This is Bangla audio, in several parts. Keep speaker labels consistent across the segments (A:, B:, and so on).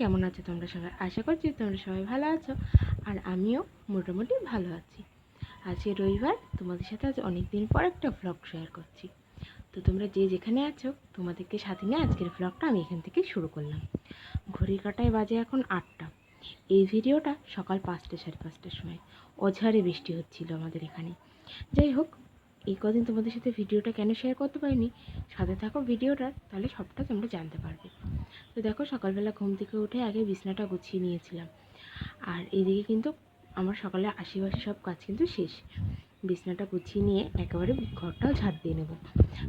A: কেমন আছো তোমরা সবাই? আশা করছি তোমরা সবাই ভালো আছো আর আমিও মোটামুটি ভালো আছি। আজকে রবিবার, তোমাদের সাথে আজ অনেক দিন পর একটা ভ্লগ শেয়ার করছি। তো তোমরা যে যেখানে আছো, তোমাদেরকে সাথে নিয়ে আজকের ভ্লগটা আমি এখান থেকে শুরু করলাম। ঘড়ির কাটায় বাজে এখন আটটা। এই ভিডিওটা সকাল পাঁচটা সাড়ে পাঁচটার সময়। অঝারে বৃষ্টি হচ্ছিল আমাদের এখানে। যাই হোক, এই কদিন তোমাদের সাথে ভিডিওটা কেন শেয়ার করতে পারিনি? সাথে থাকো ভিডিওটার তাহলে সবটা তোমরা জানতে পারবে। তো দেখো সকালবেলা ঘুম থেকে উঠে আগে বিছনাটা গুছিয়ে নিয়েছিলাম। আর এদিকে কিন্তু আমার সকালে আশেপাশে সব কাজ কিন্তু শেষ। বিছনাটা গুছিয়ে নিয়ে একেবারে ঘরটাও ঝাড় দিয়ে নেব।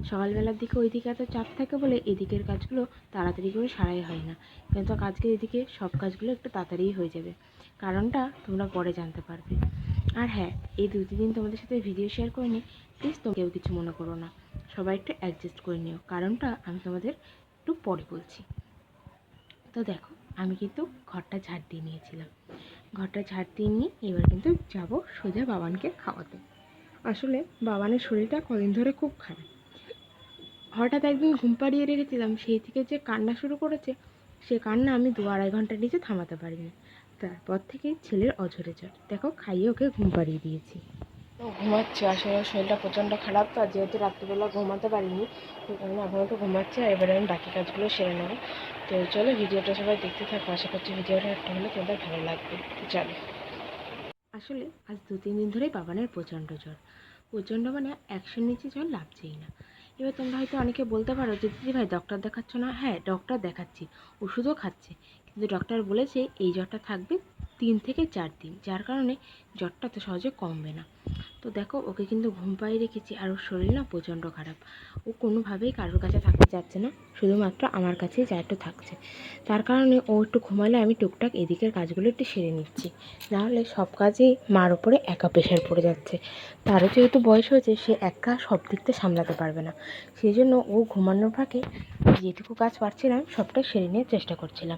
A: সকালবেলার দিকে ওইদিকে এত চাপ থাকে বলে এদিকের কাজগুলো তাড়াতাড়ি করে সারাই হয় না। কিন্তু আজকে এদিকে সব কাজগুলো একটু তাড়াতাড়িই হয়ে যাবে। কারণটা তোমরা পরে জানতে পারবে। আর হ্যাঁ এই দু তিন দিন তোমাদের সাথে ভিডিও শেয়ার করে করিনি প্লিজ তো কেউ কিছু মনে করো না। সবাই একটু অ্যাডজাস্ট করে নিও। কারণটা আমি তোমাদের একটু পরে বলছি। তো দেখো, আমি কিন্তু ঘরটা ঝাড় দিয়ে নিয়েছিলাম। ঘরটা ঝাড় দিয়ে নিয়ে এবার কিন্তু যাব সোজা বাবানকে খাওয়াতে। আসলে বাবানের শরীরটা কদিন ধরে খুব খারাপ। হঠাৎ একদিন ঘুম পাড়িয়ে রেখেছিলাম, সেই থেকে যে কান্না শুরু করেছে, সে কান্না আমি দু আড়াই ঘণ্টার নিচে থামাতে পারিনি। তারপর থেকে ছেলের অঝরে জ্বর দেখো, খাইয়ে ওকে ঘুম পাড়িয়ে দিয়েছি। ঘুমাচ্ছে, আসলে শরীরটা প্রচণ্ড খারাপ, তো আর যেহেতু রাত্রিবেলা ঘুমাতে পারিনি, সেই কারণে এখন একটু ঘুমাচ্ছি আর এবারে আমি বাকি কাজগুলো সেরে নেব। তো চলো ভিডিওটা সবাই দেখতে থাকো, আশা করছি ভিডিওটা একটা হলে তোমাদের ভালো লাগবে। চলো। আসলে আজ দু তিন দিন ধরেই বাবানের প্রচণ্ড জ্বর। প্রচণ্ড মানে একশোর নিচে জ্বর লাগছেই না। এবার তোমরা হয়তো অনেকে বলতে পারো যে, দিদি ভাই ডক্টর দেখাচ্ছ না? হ্যাঁ ডক্টর দেখাচ্ছি, ওষুধও খাচ্ছে। কিন্তু ডক্টর বলেছে, এই জ্বরটা থাকবে তিন থেকে চার দিন, যার কারণে জ্বরটা তো সহজে কমবে না। তো দেখো, ওকে কিন্তু ঘুম পাড়িয়ে রেখেছি আর ওর শরীর না প্রচণ্ড খারাপ। ও কোনোভাবেই কারোর কাছে থাকতে চাচ্ছে না, শুধুমাত্র আমার কাছেই একটু থাকছে। তার কারণে ও একটু ঘুমালে আমি টুকটাক এদিকের কাজগুলো একটু সেরে নিচ্ছি। নাহলে সব কাজেই মার ওপরে একা প্রেশার পড়ে যাচ্ছে। তারও যেহেতু বয়স হয়েছে, সে একা সব দিকটা সামলাতে পারবে না। সেই জন্য ও ঘুমানোর ফাঁকে যেটুকু কাজ পারছিলাম, সবটা সেরে নেওয়ার চেষ্টা করছিলাম।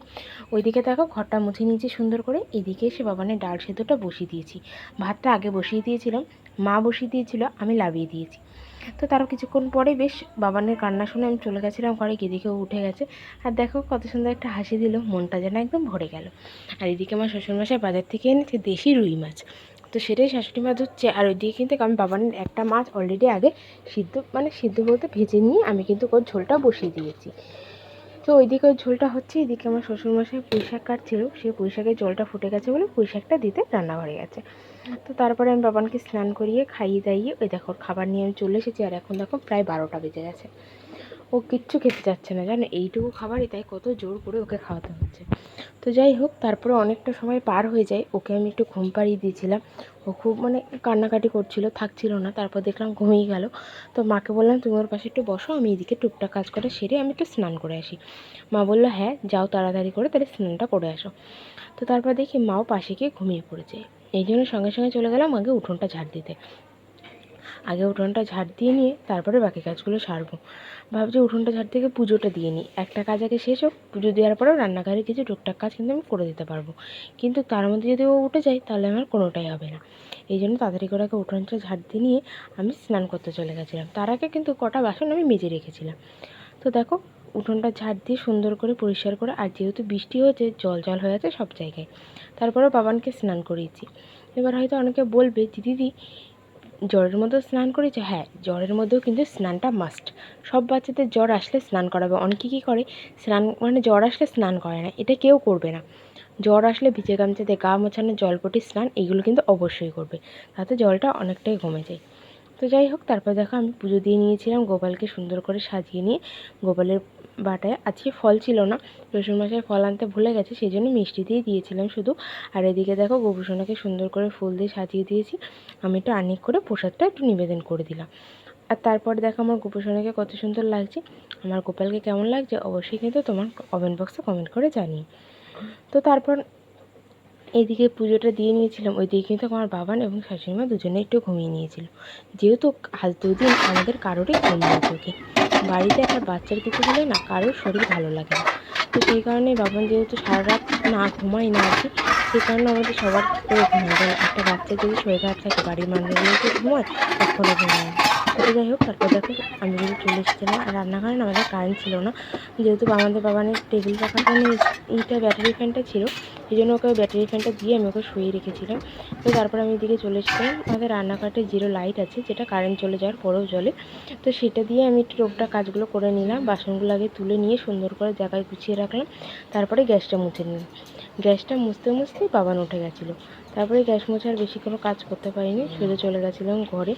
A: ওইদিকে দেখো, ঘরটা মুছে নিয়েছি সুন্দর করে, এদিকে এসে বাবানের ডাল সেদ্ধটা বসিয়ে দিয়েছি। ভাতটা আগে বসিয়ে দিয়েছিলাম, মা বসিয়ে দিয়েছিল, আমি লাভিয়ে দিয়েছি। তো তারও কিছুক্ষণ পরে বেশ বাবানের কান্না শুনে আমি চলে গেছিলাম ঘরে ও উঠে গেছে। আর দেখো কত সুন্দর একটা হাসি দিল, মনটা যেন একদম ভরে গেল। আর এদিকে আমার শ্বশুরমশাই বাজার থেকে এনেছে দেশি রুই মাছ। তো সেটাই শাশুড়ি মাছ হচ্ছে আর ওইদিকে কিন্তু আমি বাবানের একটা মাছ অলরেডি আগে সিদ্ধ মানে সিদ্ধ বলতে ভেজে নিয়ে আমি কিন্তু ওর ঝোলটা বসিয়ে দিয়েছি। তো ওইদিকে ওই ঝোলটা হচ্ছে, এদিকে আমার শ্বশুরমশাই পুঁই শাক কাটছিল। সেই পুঁই শাকের জলটা ফুটে গেছে বলে পুঁই শাকটা দিতে রান্নাঘরে গেছে। তো তারপরে আমি বাবানকে স্নান করিয়ে খাইয়ে দাইয়ে, ওই দেখো, খাবার নিয়ে আমি চলে এসেছি, আর এখন দেখো প্রায় বারোটা বেজে গেছে। ও কিচ্ছু খেতে চাচ্ছে না। জানো, এইটুকু খাবারই তাই কত জোর করে ওকে খাওয়াতে হচ্ছে। তো যাই হোক, তারপরে অনেকটা সময় পার হয়ে যায়। ওকে আমি একটু ঘুম পাড়িয়ে দিয়েছিলাম। ও খুব মানে কান্নাকাটি করছিল, থাকছিল না। তারপর দেখলাম ঘুমিয়ে গেল। তো মাকে বললাম, তুমি ওর পাশে একটু বসো, আমি এদিকে টুকটাক কাজ করে সেরে আমি একটু স্নান করে আসি। মা বলল হ্যাঁ যাও তাড়াতাড়ি করে, তাহলে স্নানটা করে আসো। তো তারপর দেখি মাও পাশে গিয়ে ঘুমিয়ে পড়েছে। এই জন্য সঙ্গে সঙ্গে চলে গেলাম আগে উঠোনটা ঝাড় দিতে। আগে উঠোনটা ঝাড় দিয়ে নিয়ে তারপরে বাকি কাজগুলো সারবো। ভাবছি উঠোনটা ঝাড় থেকে পুজোটা দিয়ে নিই। একটা কাজ আগে শেষ হোক, পুজো দেওয়ার পরেও রান্নাঘরে কিছু টুকটাক কাজ কিন্তু আমি করে দিতে পারব। কিন্তু তার মধ্যে যদি ও উঠে যায়, তাহলে আমার কোনোটাই হবে না। এই জন্য তাড়াতাড়ি করে আগে উঠোনটা ঝাড় দিয়ে নিয়ে আমি স্নান করতে চলে গেছিলাম। তার আগে কিন্তু কটা বাসন আমি মেজে রেখেছিলাম। তো দেখো, উঠোনটা ঝাড় দিয়ে সুন্দর করে পরিষ্কার করে, আর যেহেতু বৃষ্টি হয়েছে, জল জল হয়ে আছে সব জায়গায় তারপরে বাবানকে স্নান করিয়েছি। এবার হয়তো অনেকে বলবে দিদি জ্বরের মধ্যেও স্নান করেছে হ্যাঁ জ্বরের মধ্যেও কিন্তু স্নানটা মাস্ট সব বাচ্চাদের জ্বর আসলে স্নান করাবে। অনেকে কী করে, স্নান মানে জ্বর আসলে স্নান করে না, এটা কেউ করবে না। জ্বর আসলে ভিজে গামছাতে গা মোছানো জলপটি স্নান, এগুলো কিন্তু অবশ্যই করবে। তাতে জলটা অনেকটাই কমে যায়। তো যাই হোক, তারপর দেখো আমি পুজো দিয়ে নিয়েছিলাম, গোপালকে সুন্দর করে সাজিয়ে নিয়ে গোপালের বাটায়। আজকে ফল ছিল না শ্বশুরমশাই ফল আনতে ভুলে গেছে সেই জন্য মিষ্টি দিয়ে দিয়েছিলাম শুধু। আর এদিকে দেখো গোপুসোনাকে সুন্দর করে ফুল দিয়ে সাজিয়ে দিয়েছি। আমি একটু আনিক করে প্রসাদটা একটু নিবেদন করে দিলাম। আর তারপরে দেখো আমার গোপুসোনাকে কত সুন্দর লাগছে। আমার গোপালকে কেমন লাগছে অবশ্যই কিন্তু তোমার কমেন্ট বক্সে কমেন্ট করে জানিয়ে তো তারপর এইদিকে পুজোটা দিয়ে নিয়েছিলাম, ওইদিকে কিন্তু আমার বাবান এবং শাশুড়িমা দুজনে একটু ঘুমিয়ে নিয়েছিল। যেহেতু আজ দুদিন আমাদের কারোরই ঘুম নেই চোখে। বাড়িতে একটা বাচ্চার কিছু হলে না কারোর শরীর ভালো লাগে না। তো সেই কারণে বাবান যেহেতু সারা রাত না ঘুমাই না আর কি, সেই কারণে আমাদের সবার ঘুমায় একটা বাচ্চা যদি শরীর খারাপ থাকে, বাড়ির মানুষগুলো তো ঘুমায় কখনো ঘুমায় না তো যাই হোক, তারপর দেখো আমি কিন্তু চলে এসেছিলাম। আর রান্নাঘরে না আমাদের কারেন্ট ছিল না। যেহেতু আমাদের বাবানের টেবিল নিয়ে এইটা ব্যাটারি ফ্যানটা ছিল, সেই জন্য ওকে ব্যাটারি ফ্যানটা দিয়ে আমি ওকে শুয়ে রেখেছিলাম। তো তারপর আমি এদিকে চলে এসেছিলাম। আমাদের রান্নাঘরটা জিরো লাইট আছে, যেটা কারেন্ট চলে যাওয়ার পরেও জ্বলে। তো সেটা দিয়ে আমি একটু টুকটাক কাজগুলো করে নিলাম। বাসনগুলো আগে তুলে নিয়ে সুন্দর করে জায়গায় গুছিয়ে রাখলাম। তারপরে গ্যাসটা মুছে নিলাম। গ্যাসটা মুছতে মুছতেই বাবান উঠে গেছিল। তারপরে গ্যাস মোছার বেশি কোনো কাজ করতে পারিনি সোজা চলে গেছিলাম ঘরে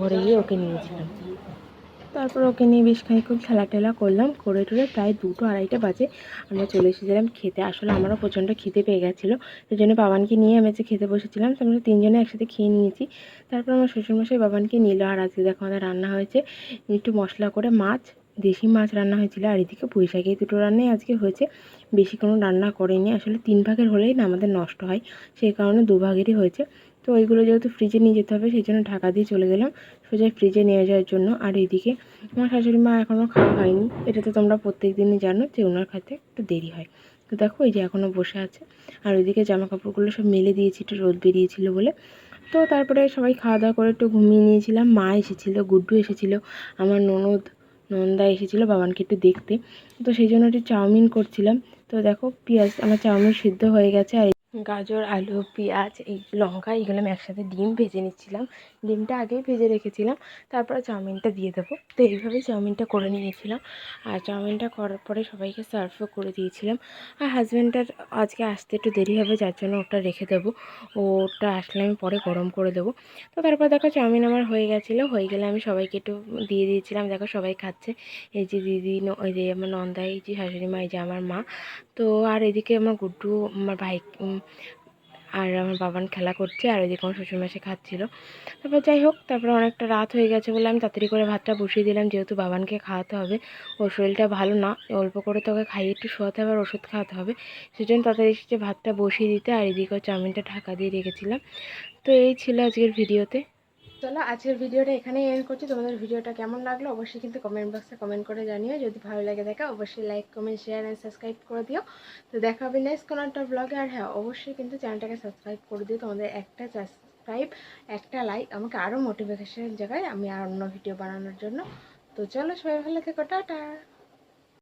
A: ঘরে গিয়ে ওকে নিয়েছিলাম তারপর ওকে নিয়ে বেশ খানিক্ষণ খেলা টেলা করলাম, করে টরে প্রায় দুটো আড়াইটা বাজে, আমরা চলে এসেছিলাম খেতে, আসলে আমারও প্রচণ্ড খিদে পেয়ে গেছিল সেই জন্য বাবানকে নিয়ে আমি যে খেতে বসেছিলাম, তো আমরা তিনজনে একসাথে খেয়ে নিয়েছি। তারপর আমার শ্বশুরমশাই বাবানকে নিল, আর আজকে দেখো আমাদের রান্না হয়েছে, একটু মশলা করে মাছ দেশি মাছ রান্না হয়েছিল আর এদিকে পুঁই শাক এই দুটো রান্নাই আজকে হয়েছে। বেশি কোনো রান্না করেনি। আসলে তিন ভাগের হলেই না আমাদের নষ্ট হয়। সেই কারণে দু ভাগেরই হয়েছে। তো ওইগুলো যেহেতু ফ্রিজে নিয়ে যেতে হবে সেই জন্য ঢাকা দিয়ে চলে গেলাম সোজা ফ্রিজে নিয়ে যাওয়ার জন্য। আর এইদিকে আমার শাশুড়ি মা এখনও খাওয়া হয়নি। এটা তো তোমরা প্রত্যেক দিনই জানো যে ওনার খাতে একটু দেরি হয়। তো দেখো এই যে এখনও বসে আছে। আর ওইদিকে জামা কাপড়গুলো সব মেলে দিয়েছি, একটু রোদ বেরিয়েছিল বলে। তো তারপরে সবাই খাওয়া দাওয়া করে একটু ঘুমিয়ে নিয়েছিলাম। মা এসেছিল, গুড্ডু এসেছিল, আমার ননদ নন্দা এসেছিল বাবানকে একটু দেখতে। তো সেই জন্য একটু চাউমিন করছিলাম। তো দেখো পেঁয়াজ, আমার চাউমিন সিদ্ধ হয়ে গেছে আর গাজর, আলু, পেঁয়াজ, এই লঙ্কা, এইগুলো আমি একসাথে ডিম ভেজে নিচ্ছিলাম। ডিমটা আগেই ভেজে রেখেছিলাম। তারপরে চাউমিনটা দিয়ে দেবো। তো এইভাবেই চাউমিনটা করে নিয়েছিলাম। আর চাউমিনটা করার পরে সবাইকে সার্ভও করে দিয়েছিলাম। আর হাজব্যান্ডটার আজকে আসতে একটু দেরি হবে, যার জন্য ওটা রেখে দেবো। ওটা আসলে আমি পরে গরম করে দেবো। তো তারপর দেখো চাউমিন আমার হয়ে গেছিল। হয়ে গেলে আমি সবাইকে একটু দিয়ে দিয়েছিলাম। দেখো সবাই খাচ্ছে। এই যে দিদি ওই যে আমার নন্দা এই যে শাশুড়ি মা, এই যে আমার মা। তো আর এদিকে আমার গুড্ডু, আমার ভাই আর আমার বাবান খেলা করছে আর ওইদিকে আমার শ্বশুরমাসে খাচ্ছিল। তারপর যাই হোক, তারপর অনেকটা রাত হয়ে গেছে বলে আমি তাড়াতাড়ি করে ভাতটা বসিয়ে দিলাম, যেহেতু বাবানকে খাওয়াতে হবে। ওর শরীরটা ভালো না, অল্প করে তোকে খাইয়ে একটু শোয়াতে হবে আর ওষুধ খাওয়াতে হবে। সেই জন্য তাড়াতাড়ি এসেছে ভাতটা বসিয়ে দিতে আর এদিকে চাউমিনটা ঢাকা দিয়ে রেখেছিলাম। তো এই ছিল আজকের ভিডিওতে। চলো আজকের ভিডিওটা এখানেই এন্ড করছি। তোমাদের ভিডিওটা কেমন লাগল অবশ্যই কিন্তু কমেন্ট বক্সে কমেন্ট করে জানিও। যদি ভালো লাগে দেখা অবশ্যই like comment share and subscribe করে দিও। তো দেখা হবে নেক্সট কোনো একটা ব্লগে আর হ্যাঁ অবশ্যই কিন্তু চ্যানেলটাকে সাবস্ক্রাইব করে দিও। তোমাদের একটা সাবস্ক্রাইব একটা লাইক আমাকে আরও মোটিভেশনের জায়গায় আমি আর অন্য ভিডিও বানানোর জন্য। তো চলো সবাই ভালো থেকো, টাটা।